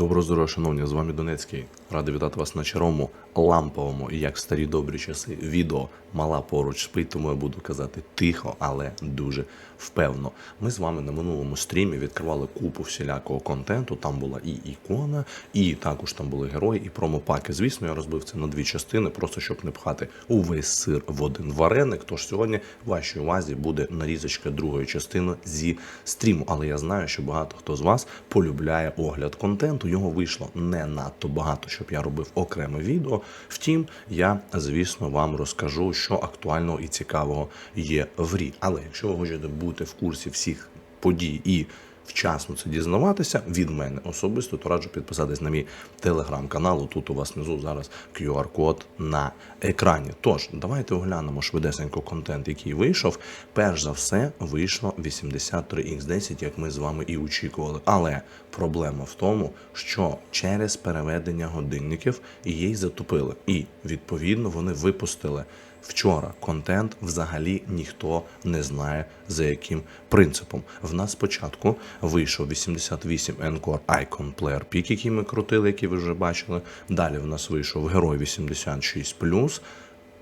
Доброго здоров'я, шановні, з вами Донецький. Радий вітати вас на чарому ламповому, і як в старі добрі часи, відео мала поруч спить, тому я буду казати тихо, але дуже впевно. Ми з вами на минулому стрімі відкривали купу всілякого контенту. Там була і ікона, і також там були герої, і промопаки. Звісно, я розбив це на дві частини, просто щоб не пхати увесь сир в один вареник. Тож сьогодні в вашій увазі буде нарізочка другої частини зі стріму. Але я знаю, що багато хто з вас полюбляє огляд контенту. Його вийшло не надто багато, щоб я робив окреме відео. Втім, я звісно вам розкажу, що актуального і цікавого є в грі. Але якщо ви хочете бути в курсі всіх подій і вчасно це дізнаватися від мене особисто, то раджу підписатись на мій телеграм-канал. Тут у вас внизу зараз QR-код на екрані. Тож, давайте оглянемо швидесенько контент, який вийшов. Перш за все, вийшло 83X10, як ми з вами і очікували. Але проблема в тому, що через переведення годинників її затупили. І відповідно вони випустили. Вчора контент взагалі ніхто не знає за яким принципом. В нас спочатку вийшов 88 Encore Icon Player Peak, який ми крутили, який ви вже бачили. Далі в нас вийшов Герой 86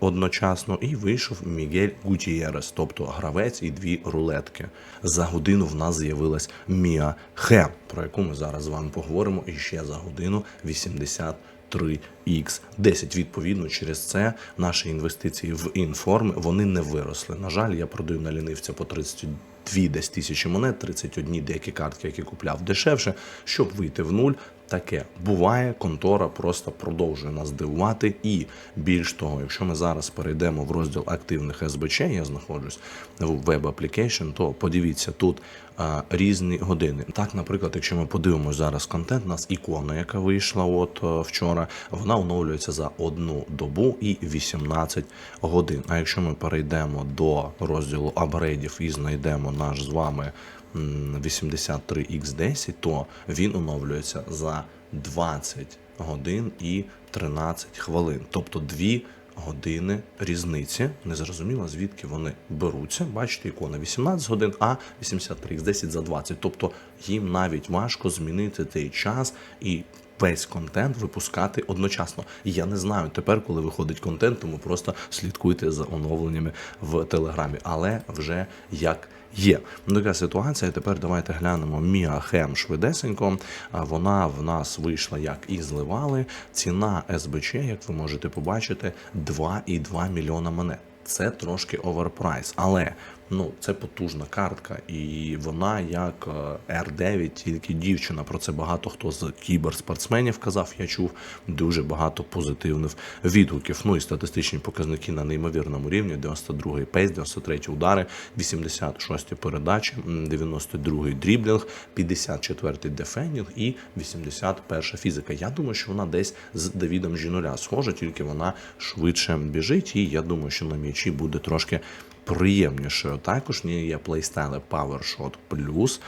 одночасно, і вийшов Мігель Гутієрес, тобто гравець і дві рулетки. За годину в нас з'явилась Міа Хе, про яку ми зараз з вами поговоримо. І ще за годину 80 3X10. Відповідно, через це наші інвестиції в інформи вони не виросли. На жаль, я продаю на лінивця по 32 десь тисячі монет, 31 деякі картки, які купляв дешевше, щоб вийти в нуль. Таке буває, контора просто продовжує нас дивувати. І більш того, якщо ми зараз перейдемо в розділ активних СБЧ, я знаходжусь в Web Application, то подивіться тут а, різні години. Так, наприклад, якщо ми подивимося зараз контент, у нас ікона, яка вийшла от вчора, вона оновлюється за одну добу і 18 годин. А якщо ми перейдемо до розділу апгрейдів і знайдемо наш з вами. 83X10, то він оновлюється за 20 годин і 13 хвилин. Тобто 2 години різниці. Незрозуміло, звідки вони беруться. Бачите, ікона 18 годин, а 83X10 за 20. Тобто їм навіть важко змінити цей час і. Весь контент випускати одночасно. Я не знаю тепер, коли виходить контент, тому просто слідкуйте за оновленнями в телеграмі. Але вже як є. Ну, така ситуація. Тепер давайте глянемо Міа Хем швидесенько. Вона в нас вийшла як і зливали. Ціна СБЧ, як ви можете побачити, 2,2 мільйона монет. Це трошки оверпрайс, але ну це потужна картка, і вона як R9, тільки дівчина. Про це багато хто з кіберспортсменів казав. Я чув дуже багато позитивних відгуків. Ну і статистичні показники на неймовірному рівні: 92-й пейс, 93-й удари, 86-й передачі, 92-й дріблінг, 54-й дефендінг і 81-ша фізика. Я думаю, що вона десь з Давідом Жінуля схожа, тільки вона швидше біжить, і я думаю, що на м'ячі буде трошки приємнішою. Також в є плейстайли PowerShot Plus,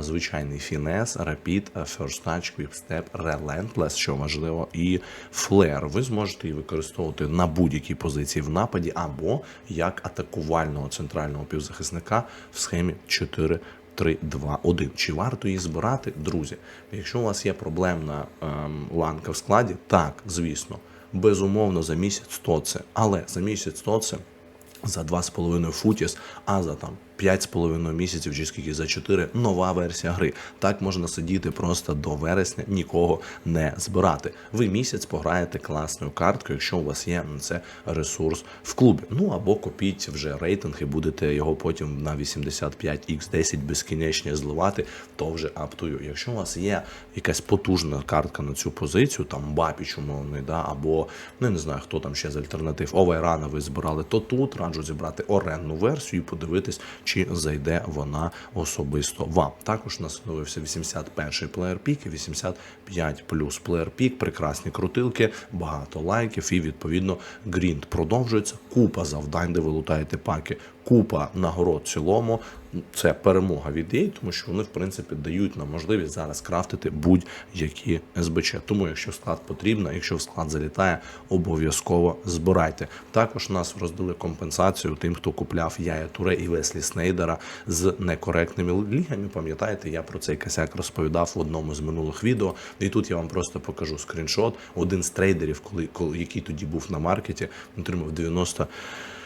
звичайний фінес, Rapid, First Touch, Quick Step, Relentless, що важливо, і Flare. Ви зможете її використовувати на будь-якій позиції в нападі або як атакувального центрального півзахисника в схемі 4 3, 2, 1. Чи варто її збирати, друзі? Якщо у вас є проблемна ем, ланка в складі, так, звісно, безумовно, за місяць 100 це. Але за місяць 100 це за 2,5 футіс, а за там 5,5 місяців чи скільки за 4 нова версія гри. Так можна сидіти просто до вересня, нікого не збирати. Ви місяць пограєте класною карткою, якщо у вас є на це ресурс в клубі. Ну або купіть вже рейтинг і будете його потім на 85x10 безкінечно зливати, то вже аптую. Якщо у вас є якась потужна картка на цю позицію, там Бапіч умовний, да, або ну я не знаю, хто там ще з альтернатив, Овайрана ви збирали, то тут раджу зібрати оренну версію і подивитись, чи зайде вона особисто вам. Також настановився нас оновився 81-й плеєр пік і 85 плюс плеєр пік, прекрасні крутилки, багато лайків і відповідно грінд продовжується. Купа завдань, де ви лутаєте паки купа нагород в цілому. Це перемога від EA, тому що вони в принципі дають нам можливість зараз крафтити будь-які СБЧ. Тому, якщо склад потрібно, якщо в склад залітає, обов'язково збирайте. Також нас роздали компенсацію тим, хто купляв Яя Туре і Веслі Снейдера з некоректними лігами. Пам'ятаєте, я про цей косяк розповідав в одному з минулих відео. І тут я вам просто покажу скріншот. Один з трейдерів, коли, коли який тоді був на маркеті, отримав 90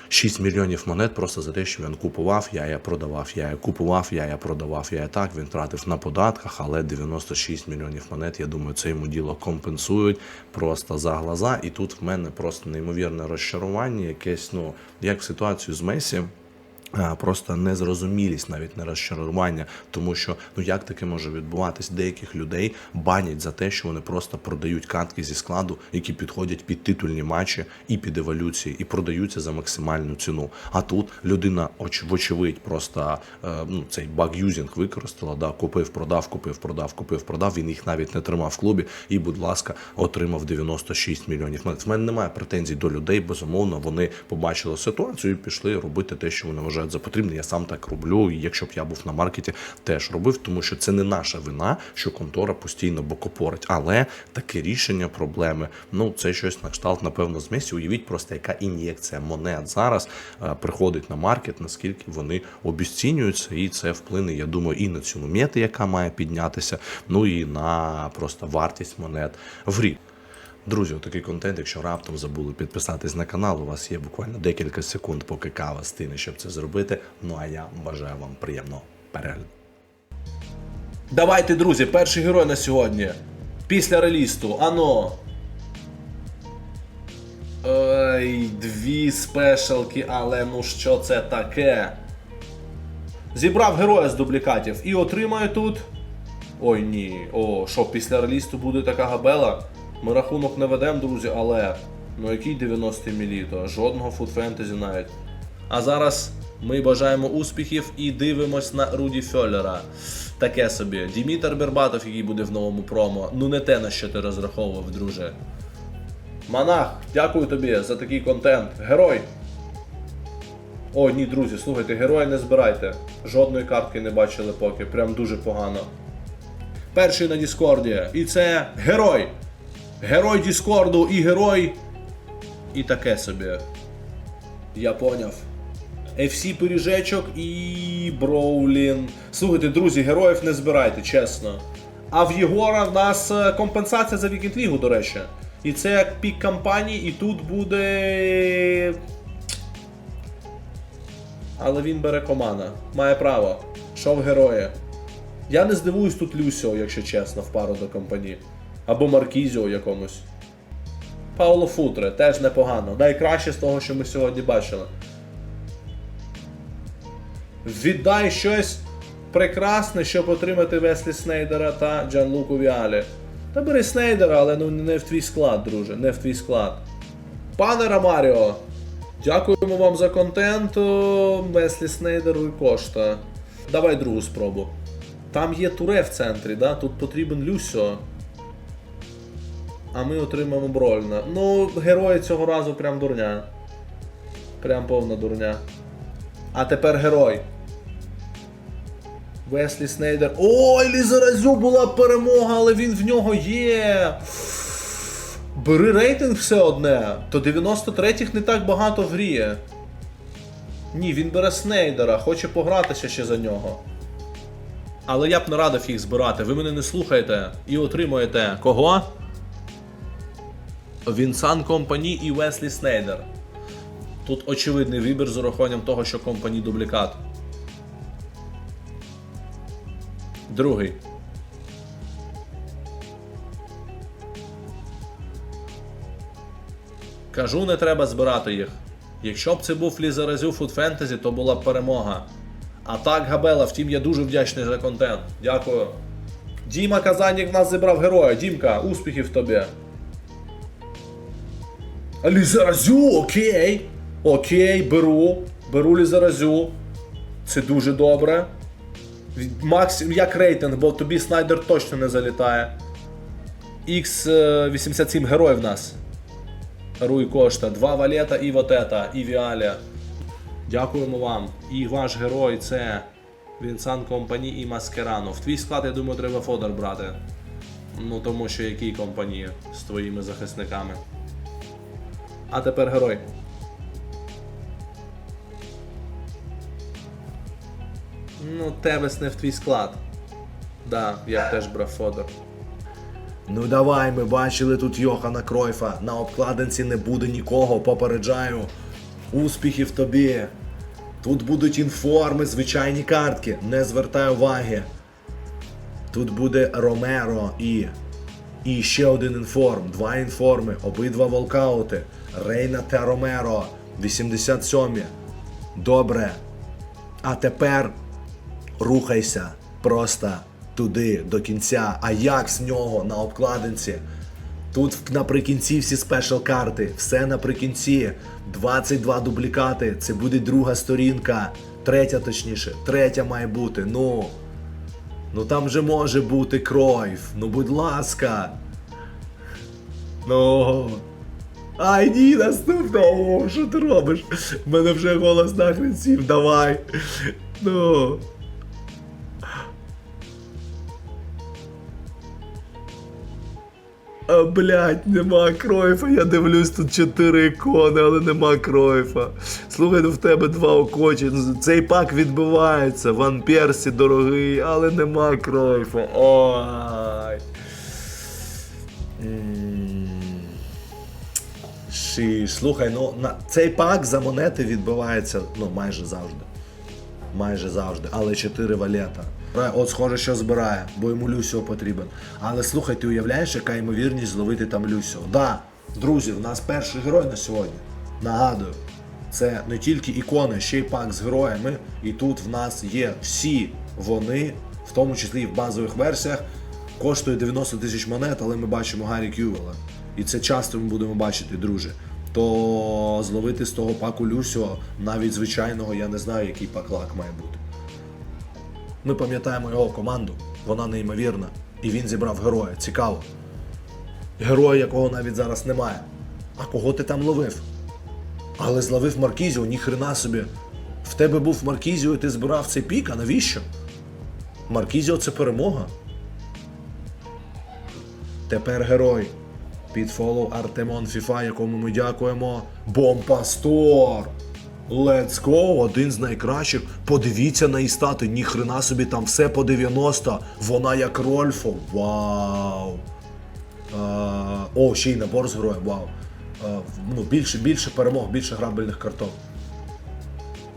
6 мільйонів монет просто за те, що він купував, я я продавав, я я купував, я я продавав, я я так. Він тратив на податках, але 96 мільйонів монет, я думаю, це йому діло компенсують просто за глаза. І тут в мене просто неймовірне розчарування, якесь, ну, як в ситуацію з Месі. Просто незрозумілість, навіть не розчарування, тому що ну як таке може відбуватись? Деяких людей банять за те, що вони просто продають картки зі складу, які підходять під титульні матчі і під еволюції, і продаються за максимальну ціну. А тут людина, оч, вочевидь, просто е, ну, цей баг-юзінг використала, да, купив, продав, купив, продав, купив, продав. Він їх навіть не тримав в клубі і, будь ласка, отримав 96 мільйонів. В мене немає претензій до людей. Безумовно, вони побачили ситуацію і пішли робити те, що вони вважають за потрібне. Я сам так роблю. І якщо б я був на маркеті, теж робив, тому що це не наша вина, що контора постійно бокопорить. Але таке рішення проблеми, ну це щось на кшталт, напевно, з Месі. Уявіть просто, яка ін'єкція монет зараз е, приходить на маркет, наскільки вони обіцінюються, і це вплине, я думаю, і на ціну мети, яка має піднятися, ну і на просто вартість монет в рік. Друзі, такий контент, якщо раптом забули підписатись на канал, у вас є буквально декілька секунд, поки кава стине, щоб це зробити. Ну а я бажаю вам приємного перегляду. Давайте, друзі, перший герой на сьогодні. Після релісту. Ано. Ой, дві спешалки, але ну що це таке? Зібрав героя з дублікатів і отримаю тут. Ой ні. О, що після релісту буде така габела? Ми рахунок не ведемо, друзі, але. Ну який 90 міліто? Жодного фуд фентезі навіть. А зараз ми бажаємо успіхів і дивимось на Руді Фьоллера. Таке собі. Дімітр Бербатов, який буде в новому промо. Ну не те, на що ти розраховував, друже. Монах, дякую тобі за такий контент. Герой! О, ні, друзі, слухайте, героя не збирайте. Жодної картки не бачили поки. Прям дуже погано. Перший на Діскорді. І це герой! Герой Діскорду і герой. І таке собі. Я поняв. FC пиріжечок і Броулін. Слухайте, друзі, героїв не збирайте, чесно. А в Єгора в нас е, компенсація за Вікінд Лігу, до речі. І це як пік кампанії, і тут буде. Але він бере комана. Має право. Що в герої. Я не здивуюсь тут Люсіо, якщо чесно, в пару до компанії. Або Маркізіо якомусь. Пауло Футре теж непогано. Найкраще з того, що ми сьогодні бачили. Віддай щось прекрасне, щоб отримати Веслі Снейдера та Джанлуку Віалі. Та бери Снейдера, але ну не в твій склад, друже, не в твій склад. Пане Рамаріо, дякуємо вам за контент. Веслі Снейдеру і Кошта. Давай другу спробу. Там є Туре в центрі, да? тут потрібен Люсьо. А ми отримаємо Брольна. Ну, герої цього разу прям дурня. Прям повна дурня. А тепер герой. Веслі Снейдер. Ой, Лізаразю була перемога, але він в нього є. Бери рейтинг все одне. То 93-х не так багато в грі. Ні, він бере Снейдера, хоче погратися ще за нього. Але я б не радив їх збирати. Ви мене не слухаєте і отримуєте кого? Вінсан Компані і Веслі Снейдер. Тут очевидний вибір з урахуванням того, що компані дублікат. Другий. Кажу, не треба збирати їх. Якщо б це був Лізаразю Food Fantasy, то була б перемога. А так, Габела, втім, я дуже вдячний за контент. Дякую. Діма Казанік в нас зібрав героя. Дімка, успіхів тобі. Лізаразю, окей. Окей, беру. Беру Лізаразю. Це дуже добре. Макс, як рейтинг, бо тобі Снайдер точно не залітає. X87 герой в нас. Руй Кошта, два валета і вот это, і Віаля. Дякуємо вам. І ваш герой це Вінсан Компані і Маскерано. В твій склад, я думаю, треба Фодор брати. Ну тому що який компанії з твоїми захисниками. А тепер герой. Ну, Тевес не в твій склад. Да, я теж брав Фодор. Ну давай, ми бачили тут Йохана Кройфа. На обкладинці не буде нікого, попереджаю. Успіхів тобі. Тут будуть інформи, звичайні картки. Не звертай уваги. Тут буде Ромеро і. І ще один інформ, два інформи, обидва волкаути. Рейна та Ромеро. 87. Добре. А тепер рухайся просто туди до кінця. А як з нього на обкладинці? Тут наприкінці всі спешл карти, все наприкінці. 22 дублікати. Це буде друга сторінка. Третя, точніше, третя має бути. Ну. Ну там же може бути кройф. Ну будь ласка. Ну. Ай, ні, наступного, що ти робиш? У мене вже голос нахрен сів, давай. Ну. А, блядь, нема Кройфа. Я дивлюсь тут чотири ікони, але нема Кройфа. Слухай, ну в тебе два окочі. Цей пак відбивається. Ван Персі дорогий, але нема Кройфа. Ой. Шиш. Слухай, ну на цей пак за монети відбивається ну майже завжди. Майже завжди, але 4 валета. От схоже, що збирає, бо йому Люсіо потрібен. Але слухай, ти уявляєш, яка ймовірність зловити там Люсіо? Да, друзі, в нас перший герой на сьогодні. Нагадую, це не тільки ікони, ще й пак з героями. І тут в нас є всі вони, в тому числі і в базових версіях, коштує 90 тисяч монет, але ми бачимо Гаррі Кювела. І це часто ми будемо бачити, друже. То зловити з того паку Люсіо, навіть звичайного, я не знаю, який пак лак має бути. Ми пам'ятаємо його команду, вона неймовірна. І він зібрав героя. Цікаво. Героя, якого навіть зараз немає. А кого ти там ловив? Але зловив Маркізіо, ніхрена собі. В тебе був Маркізіо і ти збирав цей пік, а навіщо? Маркізіо це перемога. Тепер герой. Під фоллоу Артемон Фіфа, якому ми дякуємо. Бомпастор! Let's go! Один з найкращих. Подивіться на її стати. Ніхрена собі там все по 90. Вона як Рольфо. Вау! А, о, ще й набор з героєм, вау. А, ну, більше, більше перемог, більше грабельних карток.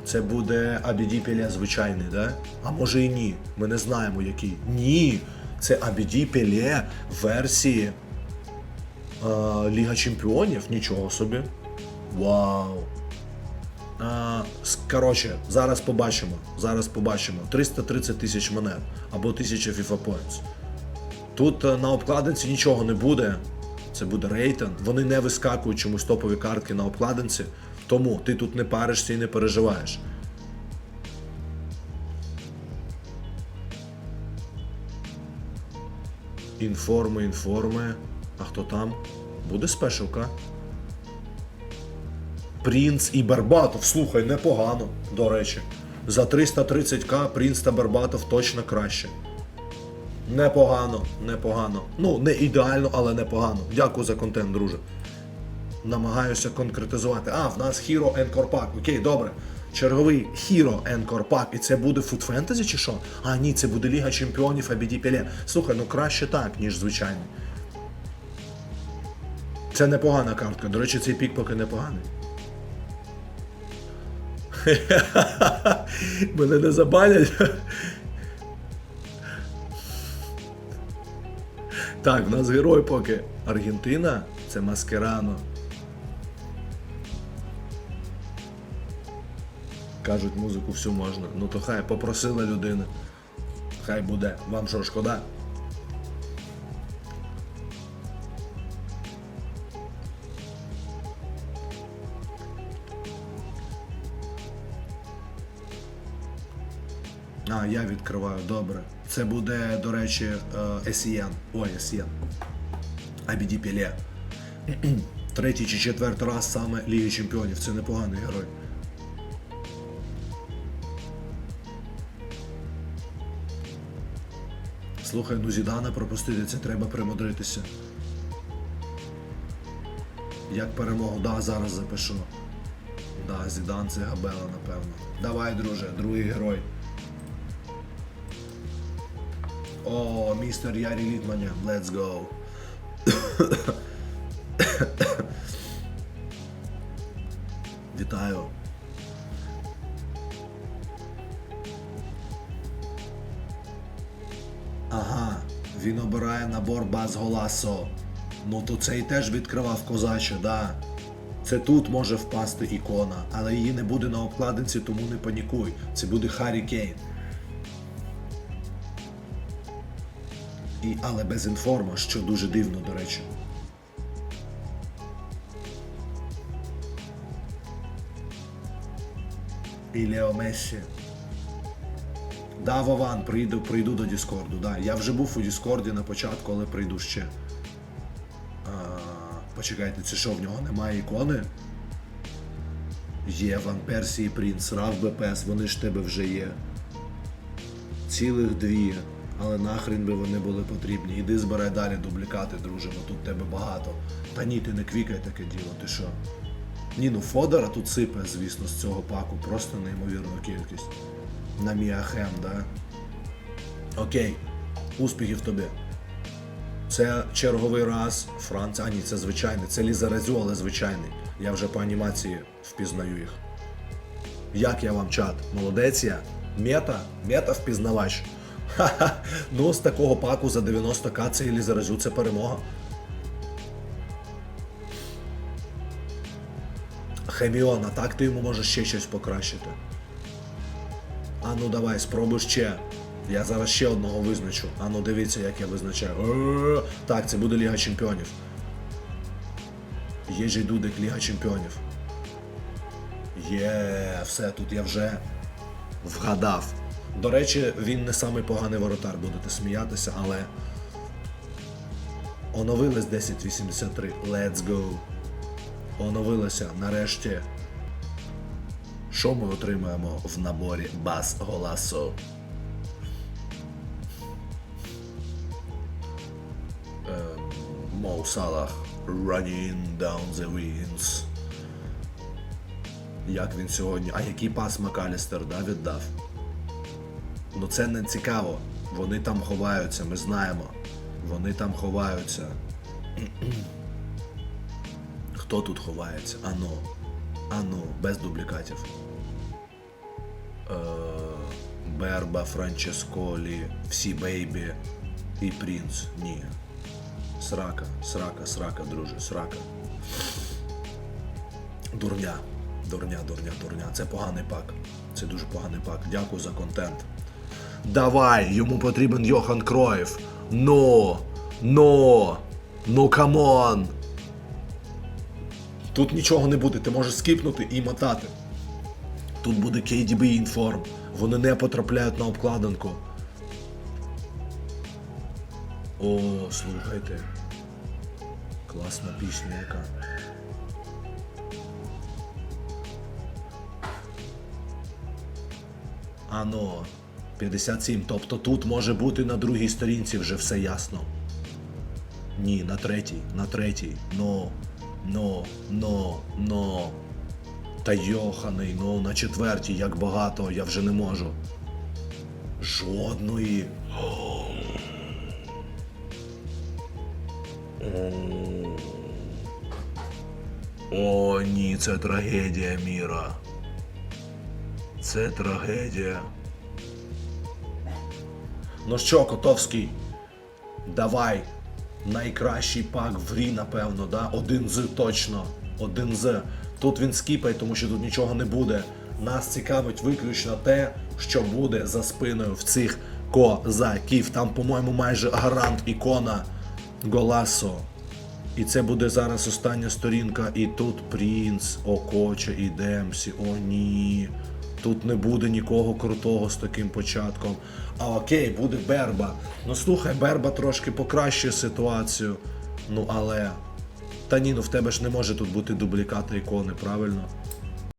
Це буде Абіді Пеле звичайний, да? А може і ні. Ми не знаємо який. Ні. Це Абіді Пеле версії Ліга Чемпіонів. Нічого собі. Вау. Коротше, зараз побачимо. Зараз побачимо. 330 тисяч монет або 1000 FIFA Points. Тут е, на обкладинці нічого не буде. Це буде рейтинг. Вони не вискакують чомусь топові картки на обкладинці. Тому ти тут не паришся і не переживаєш. Інформи, інформи. А хто там? Буде спешилка. Принц і Барбатов. Слухай, непогано, до речі. За 330к Принц та Барбатов точно краще. Непогано, непогано. Ну, не ідеально, але непогано. Дякую за контент, друже. Намагаюся конкретизувати. А, в нас Hero Encore Pack. Окей, добре. Черговий Hero Encore Pack. І це буде Food Fantasy чи що? А, ні, це буде Ліга Чемпіонів ABD Пеле. Слухай, ну краще так, ніж звичайний. Це непогана картка. До речі, цей пік поки непоганий. Мене не забанять. Так, в нас герой поки. Аргентина це Маскерано. Кажуть, музику всю можна. Ну то хай попросила людина. Хай буде. Вам що, шкода? А, я відкриваю, добре. Це буде, до речі, Есіян. Ой, Есіян. Абіді Пілє. Третій чи четвертий раз саме Ліги Чемпіонів. Це непоганий герой. Слухай, ну Зідана пропустити, це треба примудритися. Як перемогу, да, зараз запишу. Да, Зідан це габела, напевно. Давай, друже, другий герой. О, містер Ярі Літманя, let's go. Вітаю. Ага, він обирає набор баз Голасо. Ну то цей теж відкривав козаче, да. Це тут може впасти ікона, але її не буде на обкладинці, тому не панікуй. Це буде Харі Кейн. І, але без інформа, що дуже дивно, до речі. І Лео Мессі. Да, Вован, прийду, прийду до Діскорду. Да. Я вже був у Діскорді на початку, але прийду ще. А, почекайте, це що, в нього немає ікони? Є Ван Персі Принц, Рав БПС, вони ж тебе вже є. Цілих дві. Але нахрен би вони були потрібні. Іди збирай далі дублікати, друже, бо тут тебе багато. Та ні, ти не квікай таке діло, ти що? Ні, ну Фодора тут сипе, звісно, з цього паку. Просто неймовірну кількість. На Міахем, да? Окей. Успіхів тобі. Це черговий раз Франц. А ні, це звичайний. Це Лізаразю, але звичайний. Я вже по анімації впізнаю їх. Як я вам чат? Молодець я? Мета? Мета впізнавач. Ха-ха. Ну, з такого паку за 90к це і Лізаразю, це перемога. Хеміон, а так ти йому можеш ще щось покращити. А ну давай, спробуй ще. Я зараз ще одного визначу. А ну дивіться, як я визначаю. Так, це буде Ліга Чемпіонів. Єжий Дудик, Ліга Чемпіонів. Є, все, тут я вже вгадав. До речі, він не самий поганий воротар, будете сміятися, але. Оновились 1083. Let's go. Оновилося нарешті. Що ми отримаємо в наборі Бас Голасо? Ем, Мо Салах Running down the wings. Як він сьогодні. А який пас Макалістер да, віддав? Ну це не цікаво. Вони там ховаються, ми знаємо. Вони там ховаються. Хто тут ховається? Ано. Ано, без дублікатів. Е, Берба, Франческолі, всі Бейбі і Принц. Ні. Срака, срака, срака, друже, срака. Дурня. Дурня, дурня, дурня. Це поганий пак. Це дуже поганий пак. Дякую за контент. Давай, йому потрібен Йохан Кроїв. Ну, ну, ну камон. Тут нічого не буде, ти можеш скіпнути і мотати. Тут буде KDB інформ. Вони не потрапляють на обкладинку. О, слухайте. Класна пісня яка. Ано, 57. Тобто тут може бути на другій сторінці вже все ясно. Ні, на третій, на третій. Но, но, но, но. Та йоханий, ну на четвертій, як багато, я вже не можу. Жодної. О, ні, це трагедія, Міра. Це трагедія. Ну що, Котовський, давай. Найкращий пак в грі, напевно, да? Один з точно. Один з. Тут він скіпає, тому що тут нічого не буде. Нас цікавить виключно те, що буде за спиною в цих козаків. Там, по-моєму, майже гарант ікона Голасо. І це буде зараз остання сторінка. І тут Принц, Окоче і Демсі. О, ні. Тут не буде нікого крутого з таким початком. А окей, буде Берба. Ну слухай, Берба трошки покращує ситуацію. Ну але. Та ні, ну в тебе ж не може тут бути дубліката ікони, правильно?